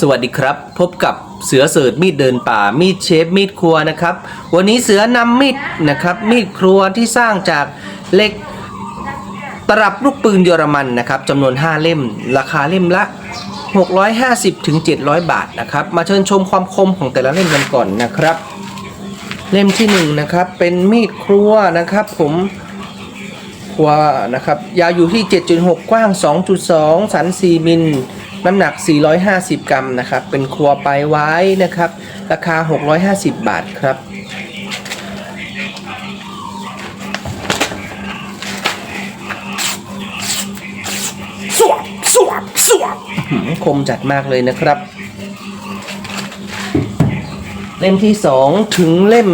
สวัสดีครับ พบกับเสือเสิร์ชมีดเดินป่ามีดเชฟมีดครัวนะครับ วันนี้เสือนำมีดนะครับ มีดครัวที่สร้างจากเหล็กตลับลูกปืนเยอรมันนะครับจำนวน 5 เล่ม ราคาเล่มละ 650ถึง700 บาทนะครับ มาเชิญชมความคมของแต่ละเล่มกันก่อนนะครับ เล่มที่หนึ่งนะครับเป็นมีดครัวนะครับ ผมครัวนะครับยาวอยู่ที่ 7.6 กว้าง 2.2 สัน 4 มิล น้ำหนัก 450 กรัมนะครับ เป็นครัวปลายไว้นะครับ ราคา 650 บาทครับ สวบสวบสวบอื้อหือคมจัดมากเลยนะครับ เล่มที่ 2 ถึงเล่ม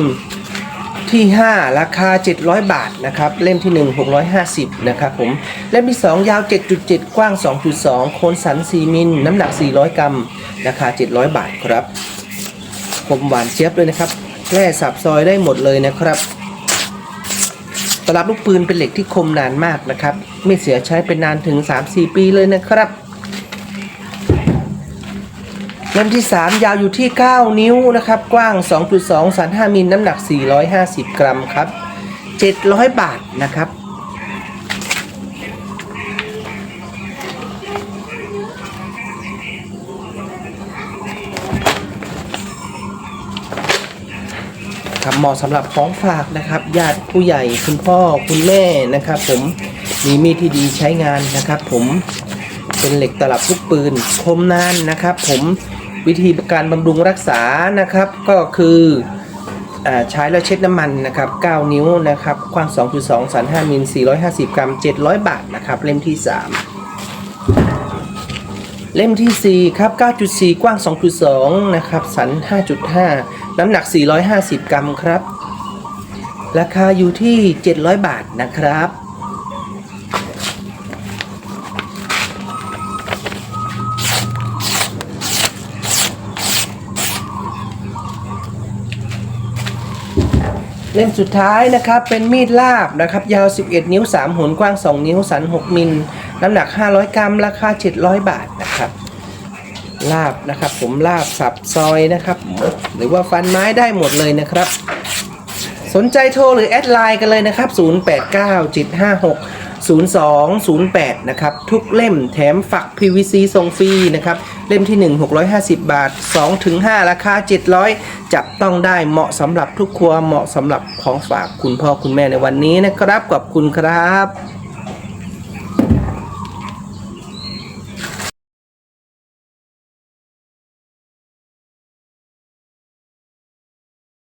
ที่ 5 ราคา 700 บาทนะครับเล่มที่ 1 650นะครับผมเล่มที่ 2 ยาว 7.7 กว้าง 2.2 โคนสัน 4 มิล น้ำหนัก 400 กรัม ราคา 700 บาทครับคมหวานเจี๊ยบเลยนะครับแร่สับซอยได้หมดเลยนะครับตลับลูกปืนเป็นเหล็กที่คมนานมากนะครับ ไม่เสียใช้เป็นนานถึง 3-4 ปีเลยนะครับ เล่มที่ 3 ยาวอยู่ที่ 9 นิ้วนะครับ กว้าง 2.2สัน5มิลน้ำหนัก 450 กรัมครับ 700 บาทนะครับ ครับเหมาะสำหรับของฝากนะครับ ญาติผู้ใหญ่คุณพ่อคุณแม่นะครับผมมีมีดที่ดีใช้งานนะครับผมเป็นเหล็กตลับลูกปืน คมนานนะครับผม วิธีการบำรุงรักษานะครับ ก็คือใช้แล้วเช็ดน้ำมันนะครับ 9 นิ้วนะครับ กว้าง 2.2 สัน 5 มิล 450 กรัม 700 บาทนะครับ เล่มที่ 3 เล่มที่ 4 ครับ 9.4 กว้าง 2.2 นะครับ สัน 5.5 น้ำหนัก 450 กรัมครับ ราคาอยู่ที่ 700 บาทนะครับ เล่มสุดท้ายนะครับเป็นมีดลาบนะครับยาว 11 นิ้ว 3หนกว้าง 2 นิ้ว สัน 6 มิล น้ำหนัก 500 กรัม ราคา 700 บาทนะครับลาบนะครับ ผมลาบสับซอยนะครับ หรือว่าฟันไม้ได้หมดเลยนะครับ สนใจโทรหรือแอดไลน์กันเลยนะครับ 0208 นะครับ ทุกเล่มแถมฝัก PVC ทรงฟรีนะครับ เล่มที่ 1 650 บาท2-5ราคา 700 จับต้องได้เหมาะสำหรับทุกครัวเหมาะสำหรับของฝากคุณพ่อคุณแม่ในวันนี้นะครับขอบคุณครับ